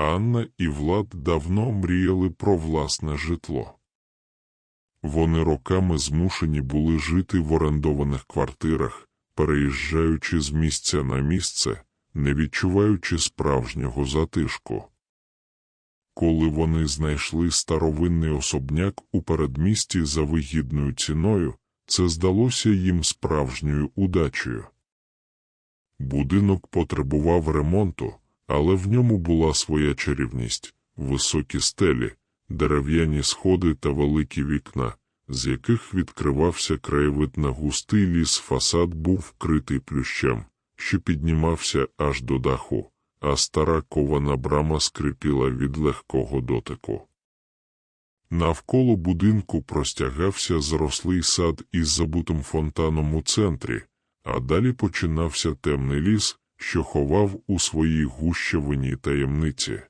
Анна і Влад давно мріяли про власне житло. Вони роками змушені були жити в орендованих квартирах, переїжджаючи з місця на місце, не відчуваючи справжнього затишку. Коли вони знайшли старовинний особняк у передмісті за вигідною ціною, це здалося їм справжньою удачею. Будинок потребував ремонту, але в ньому була своя чарівність, високі стелі, дерев'яні сходи та великі вікна, з яких відкривався краєвид на густий ліс, фасад був вкритий плющем, що піднімався аж до даху, а стара кована брама скрипіла від легкого дотику. Навколо будинку простягався зрослий сад із забутим фонтаном у центрі, а далі починався темний ліс, що ховав у своїй гущавині таємниці.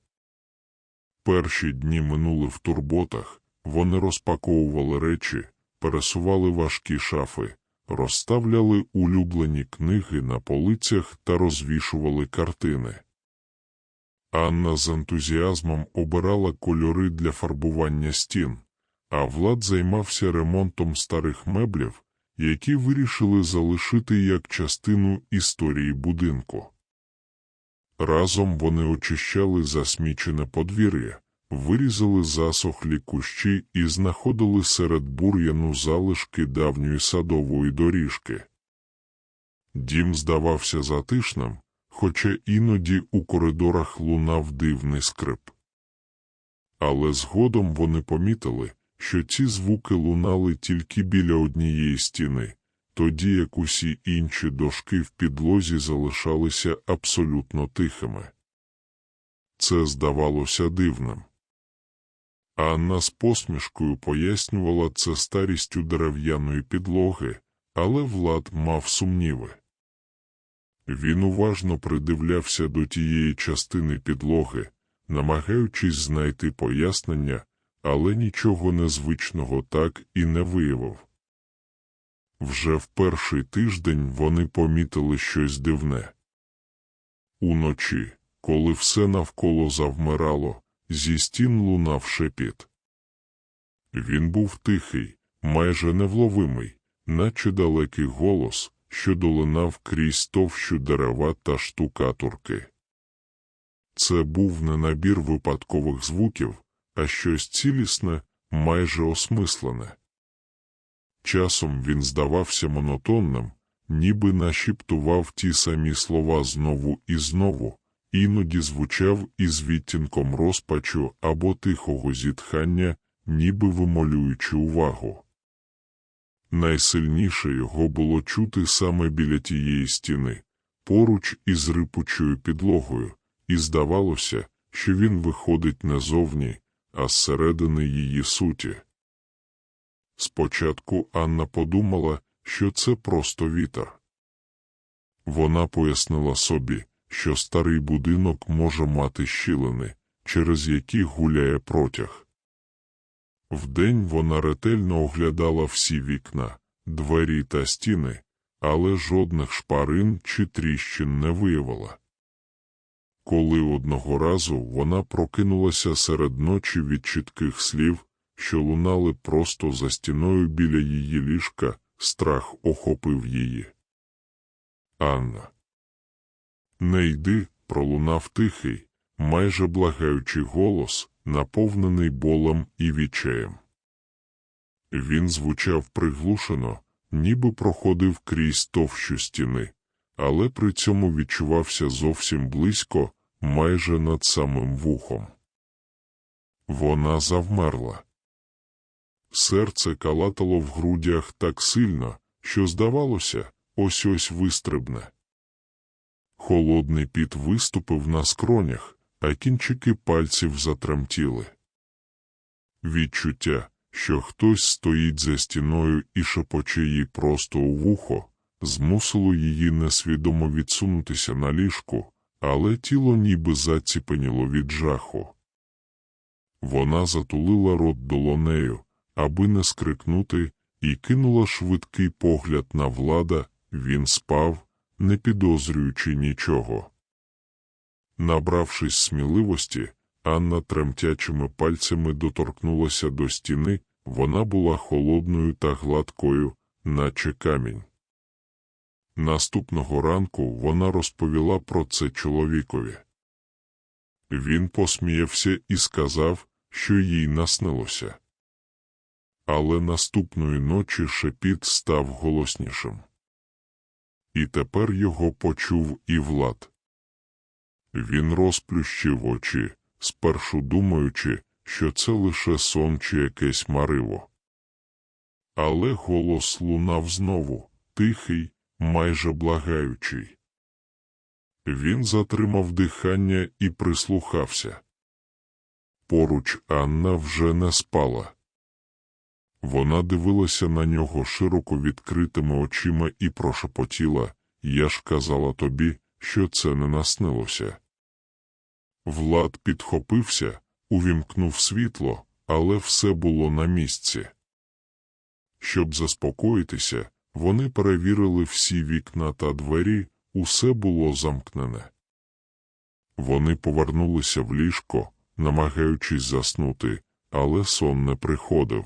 Перші дні минули в турботах, вони розпаковували речі, пересували важкі шафи, розставляли улюблені книги на полицях та розвішували картини. Анна з ентузіазмом обирала кольори для фарбування стін, а Влад займався ремонтом старих меблів, які вирішили залишити як частину історії будинку. Разом вони очищали засмічене подвір'я, вирізали засохлі кущі і знаходили серед бур'яну залишки давньої садової доріжки. Дім здавався затишним, хоча іноді у коридорах лунав дивний скрип. Але згодом вони помітили, що ці звуки лунали тільки біля однієї стіни, тоді як усі інші дошки в підлозі залишалися абсолютно тихими. Це здавалося дивним. Анна з посмішкою пояснювала це старістю дерев'яної підлоги, але Влад мав сумніви. Він уважно придивлявся до тієї частини підлоги, намагаючись знайти пояснення, але нічого незвичного так і не виявив. Вже в перший тиждень вони помітили щось дивне. Уночі, коли все навколо завмирало, зі стін лунав шепіт. Він був тихий, майже невловимий, наче далекий голос, що долинав крізь товщу дерева та штукатурки. Це був не набір випадкових звуків, а щось цілісне, майже осмислене. Часом він здавався монотонним, ніби нашіптував ті самі слова знову і знову, іноді звучав із відтінком розпачу або тихого зітхання, ніби вимолюючи увагу. Найсильніше його було чути саме біля тієї стіни, поруч із рипучою підлогою, і здавалося, що він виходить не зовні, а зсередини її суті. Спочатку Анна подумала, що це просто вітер. Вона пояснила собі, що старий будинок може мати щілини, через які гуляє протяг. Вдень вона ретельно оглядала всі вікна, двері та стіни, але жодних шпарин чи тріщин не виявила. Коли одного разу вона прокинулася серед ночі від чітких слів, що лунали просто за стіною біля її ліжка, страх охопив її. Анна. Не йди, пролунав тихий, майже благаючий голос, наповнений болем і відчаєм. Він звучав приглушено, ніби проходив крізь товщу стіни, але при цьому відчувався зовсім близько, майже над самим вухом. Вона завмерла. Серце калатало в грудях так сильно, що, здавалося, ось ось вистрибне. Холодний піт виступив на скронях, а кінчики пальців затремтіли. Відчуття, що хтось стоїть за стіною і шепоче їй просто у вухо, змусило її несвідомо відсунутися на ліжку, але тіло ніби заціпеніло від жаху. Вона затулила рот долонею, аби не скрикнути, і кинула швидкий погляд на влада, він спав, не підозрюючи нічого. Набравшись сміливості, Анна тремтячими пальцями доторкнулася до стіни, вона була холодною та гладкою, наче камінь. Наступного ранку вона розповіла про це чоловікові. Він посміявся і сказав, що їй наснилося. Але наступної ночі шепіт став голоснішим. І тепер його почув і Влад. Він розплющив очі, спершу думаючи, що це лише сон чи якесь мариво. Але голос лунав знову, тихий, майже благаючий. Він затримав дихання і прислухався. Поруч Анна вже не спала. Вона дивилася на нього широко відкритими очима і прошепотіла Я ж казала тобі, що це не наснилося. Влад підхопився, увімкнув світло, але все було на місці. Щоб заспокоїтися, вони перевірили всі вікна та двері, усе було замкнене. Вони повернулися в ліжко, намагаючись заснути, але сон не приходив.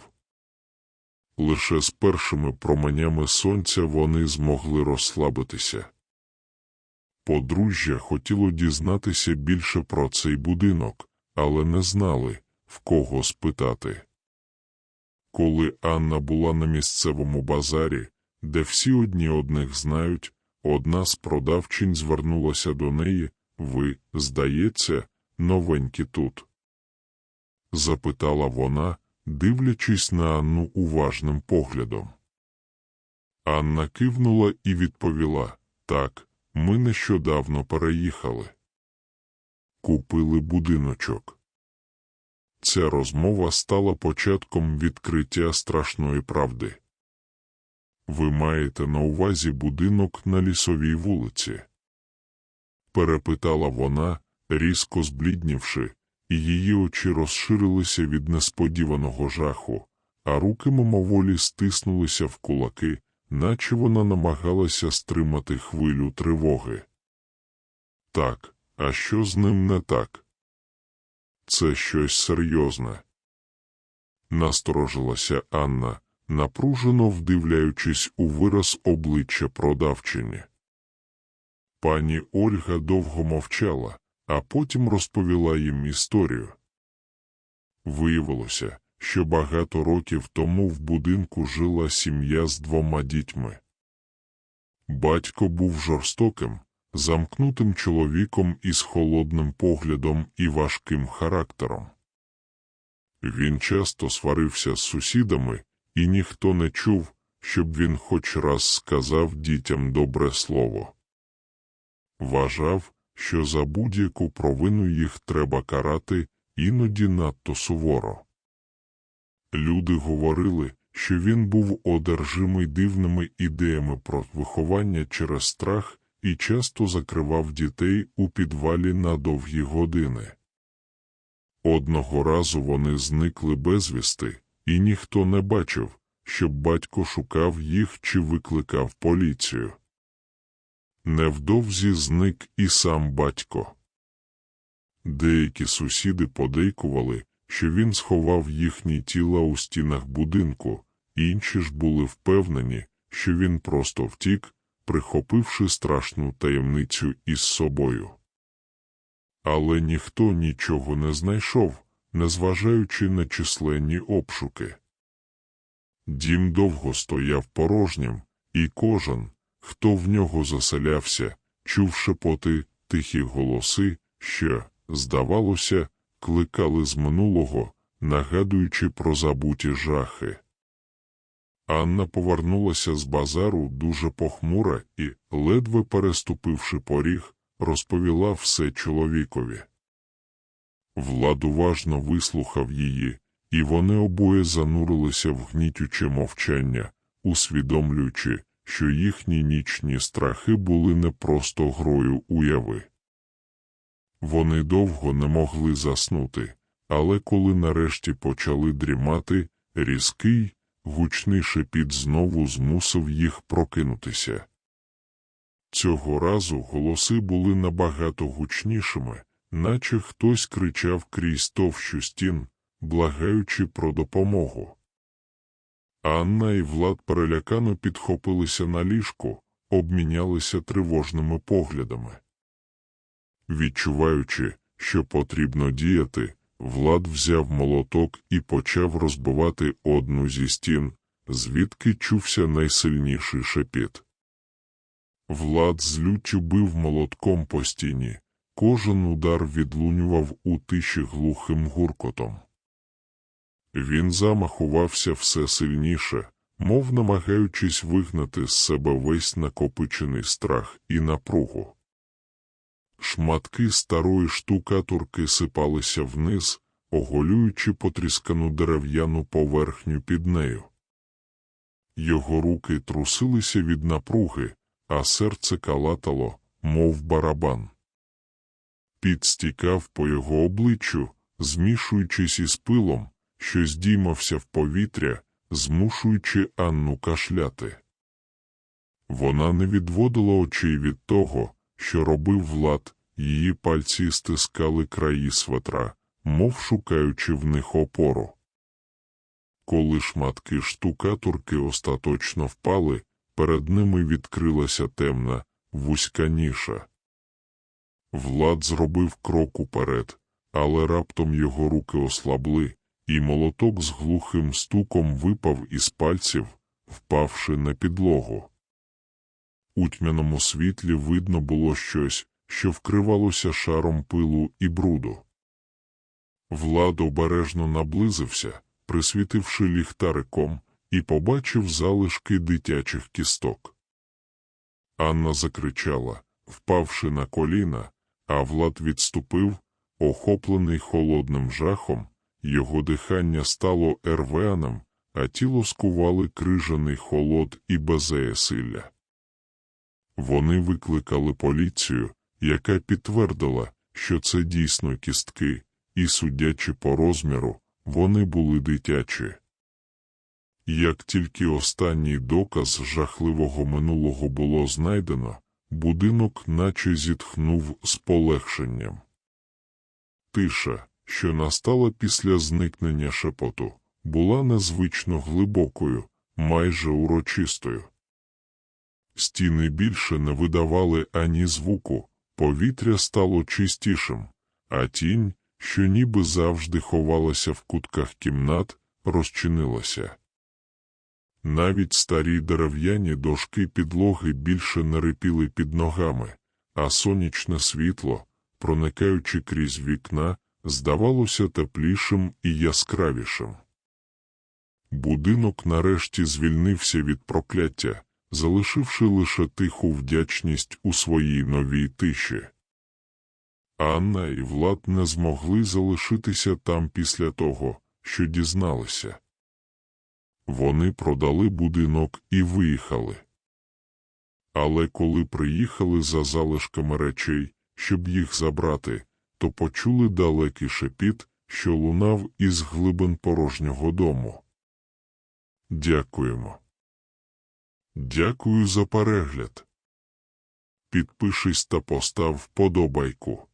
Лише з першими променями сонця вони змогли розслабитися. Подружжя хотіло дізнатися більше про цей будинок, але не знали, в кого спитати. Коли Анна була на місцевому базарі, де всі одні одних знають, одна з продавчинь звернулася до неї ви, здається, новенькі тут. Запитала вона, дивлячись на Анну уважним поглядом. Анна кивнула і відповіла так, ми нещодавно переїхали. Купили будиночок. Ця розмова стала початком відкриття страшної правди. Ви маєте на увазі будинок на лісовій вулиці? Перепитала вона, різко збліднівши, і її очі розширилися від несподіваного жаху, а руки мимоволі стиснулися в кулаки, наче вона намагалася стримати хвилю тривоги. Так, а що з ним не так? Це щось серйозне. Насторожилася Анна, напружено вдивляючись у вираз обличчя продавчині. Пані Ольга довго мовчала, а потім розповіла їм історію. Виявилося, що багато років тому в будинку жила сім'я з двома дітьми. Батько був жорстоким, замкнутим чоловіком із холодним поглядом і важким характером. Він часто сварився з сусідами, і ніхто не чув, щоб він хоч раз сказав дітям добре слово. Вважав, що за будь-яку провину їх треба карати іноді надто суворо. Люди говорили, що він був одержимий дивними ідеями про виховання через страх і часто закривав дітей у підвалі на довгі години. Одного разу вони зникли безвісти, і ніхто не бачив, щоб батько шукав їх чи викликав поліцію. Невдовзі зник і сам батько. Деякі сусіди подейкували, що він сховав їхні тіла у стінах будинку, інші ж були впевнені, що він просто втік, прихопивши страшну таємницю із собою. Але ніхто нічого не знайшов, незважаючи на численні обшуки. Дім довго стояв порожнім, і кожен, хто в нього заселявся, чув шепоти, тихі голоси, що, здавалося, кликали з минулого, нагадуючи про забуті жахи. Анна повернулася з базару дуже похмура і, ледве переступивши поріг, розповіла все чоловікові. Влад уважно вислухав її, і вони обоє занурилися в гнітюче мовчання, усвідомлюючи, що їхні нічні страхи були не просто грою уяви. Вони довго не могли заснути, але коли нарешті почали дрімати, різкий, гучний шепіт знову змусив їх прокинутися. Цього разу голоси були набагато гучнішими, наче хтось кричав крізь товщу стін, благаючи про допомогу. Анна і Влад перелякано підхопилися на ліжку, обмінялися тривожними поглядами. Відчуваючи, що потрібно діяти, Влад взяв молоток і почав розбивати одну зі стін, звідки чувся найсильніший шепіт. Влад з бив молотком по стіні, кожен удар відлунював у тиші глухим гуркотом. Він замахувався все сильніше, мов намагаючись вигнати з себе весь накопичений страх і напругу. Шматки старої штукатурки сипалися вниз, оголюючи потріскану дерев'яну поверхню під нею. Його руки трусилися від напруги, а серце калатало, мов барабан. Під стікав по його обличчю, змішуючись із пилом, що здіймався в повітря, змушуючи Анну кашляти. Вона не відводила очей від того, що робив Влад, її пальці стискали краї светра, мов шукаючи в них опору. Коли шматки штукатурки остаточно впали, перед ними відкрилася темна, вузька ніша. Влад зробив крок уперед, але раптом його руки ослабли, і молоток з глухим стуком випав із пальців, впавши на підлогу. У тьмяному світлі видно було щось, що вкривалося шаром пилу і бруду. Влад обережно наблизився, присвітивши ліхтариком, і побачив залишки дитячих кісток. Анна закричала, впавши на коліна, а Влад відступив, охоплений холодним жахом, його дихання стало ервеаним, а тіло скували крижаний холод і безеясилля. Вони викликали поліцію, яка підтвердила, що це дійсно кістки, і, судячи по розміру, вони були дитячі. Як тільки останній доказ жахливого минулого було знайдено, будинок наче зітхнув з полегшенням. Тиша, що настала після зникнення шепоту, була незвично глибокою, майже урочистою. Стіни більше не видавали ані звуку, повітря стало чистішим, а тінь, що ніби завжди ховалася в кутках кімнат, розчинилася. Навіть старі дерев'яні дошки підлоги більше не рипіли під ногами, а сонячне світло, проникаючи крізь вікна, здавалося теплішим і яскравішим. Будинок нарешті звільнився від прокляття, залишивши лише тиху вдячність у своїй новій тиші. Анна і Влад не змогли залишитися там після того, що дізналися. Вони продали будинок і виїхали. Але коли приїхали за залишками речей, щоб їх забрати, то почули далекий шепіт, що лунав із глибин порожнього дому. Дякуємо. Дякую за перегляд. Підпишись та постав вподобайку.